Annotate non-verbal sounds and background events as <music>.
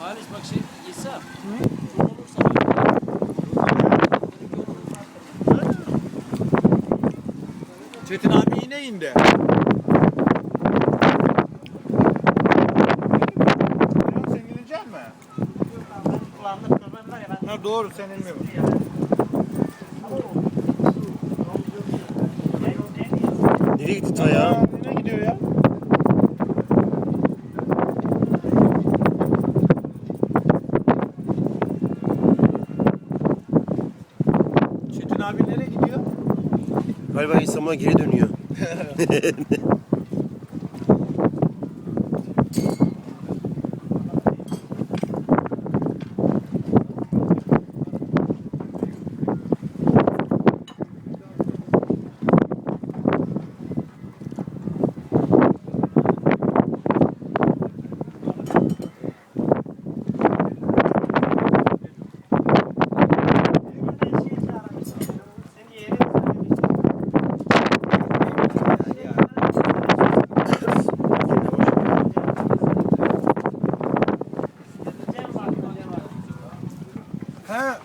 Halis bak şey İsa. Olursa Çetin abi yine indi. Sen inecek mi? Ha doğru sen inmiyorsun. Nereye gitti ta ya? Çetin abi nereye gidiyor? Galiba İstanbul'a geri dönüyor. <laughs> Ha